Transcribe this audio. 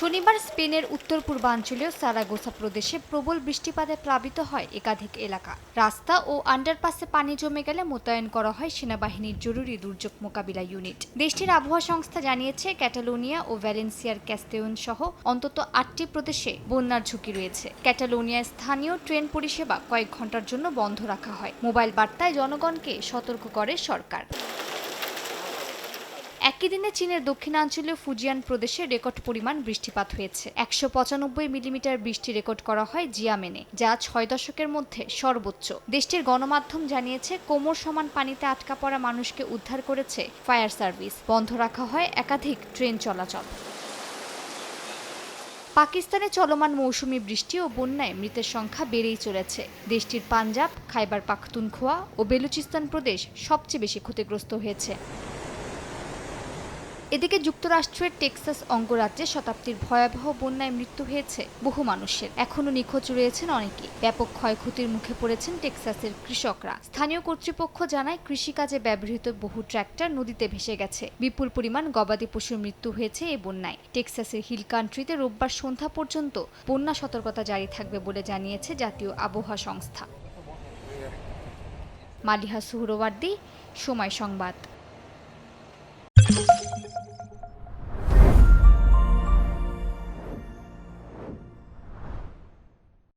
শনিবার স্পেনের উত্তর পূর্বাঞ্চলীয় সারাগোসা প্রদেশে প্রবল বৃষ্টিপাতে প্লাবিত হয় একাধিক এলাকা। রাস্তা ও আন্ডারপাসে পানি জমে গেলে মোতায়েন করা হয় সেনাবাহিনীর জরুরি দুর্যোগ মোকাবিলা ইউনিট। দেশটির আবহাওয়া সংস্থা জানিয়েছে, ক্যাটালোনিয়া ও ভ্যালেন্সিয়ার ক্যাস্তেউন সহ অন্তত আটটি প্রদেশে বন্যার ঝুঁকি রয়েছে। ক্যাটালোনিয়ায় স্থানীয় ট্রেন পরিষেবা কয়েক ঘণ্টার জন্য বন্ধ রাখা হয়। মোবাইল বার্তায় জনগণকে সতর্ক করে সরকার। একই দিনে চীনের দক্ষিণাঞ্চলীয় ফুজিয়ান প্রদেশে রেকর্ড পরিমাণ বৃষ্টিপাত হয়েছে। একশো পঁচানব্বই মিলিমিটার বৃষ্টি রেকর্ড করা হয় জিয়ামেনে, যা ছয় দশকের মধ্যে সর্বোচ্চ। দেশটির গণমাধ্যম জানিয়েছে, কোমর সমান পানিতে আটকা পড়া মানুষকে উদ্ধার করেছে ফায়ার সার্ভিস। বন্ধ রাখা হয় একাধিক ট্রেন চলাচল। পাকিস্তানে চলমান মৌসুমি বৃষ্টি ও বন্যায় মৃতের সংখ্যা বেড়েই চলেছে। দেশটির পাঞ্জাব, খাইবার পাখতুনখোয়া ও বেলুচিস্তান প্রদেশ সবচেয়ে বেশি ক্ষতিগ্রস্ত হয়েছে। এদিকে যুক্তরাষ্ট্রের টেক্সাস অঙ্গরাজ্যে শতাব্দীর ভয়াবহ বন্যায় মৃত্যু হয়েছে বহু মানুষের। এখনও নিখোঁজ রয়েছেন অনেকে। ব্যাপক ক্ষয়ক্ষতির মুখে পড়েছেন টেক্সাসের কৃষকরা। স্থানীয় কর্তৃপক্ষ জানায়, কৃষিকাজে ব্যবহৃত বহু ট্র্যাক্টর নদীতে ভেসে গেছে। বিপুল পরিমাণ গবাদি পশুর মৃত্যু হয়েছে এই বন্যায়। টেক্সাসের হিল কান্ট্রিতে রোববার সন্ধ্যা পর্যন্ত বন্যা সতর্কতা জারি থাকবে বলে জানিয়েছে জাতীয় আবহাওয়া সংস্থা। মালিহা সুহরওয়ার্দী, সময় সংবাদ।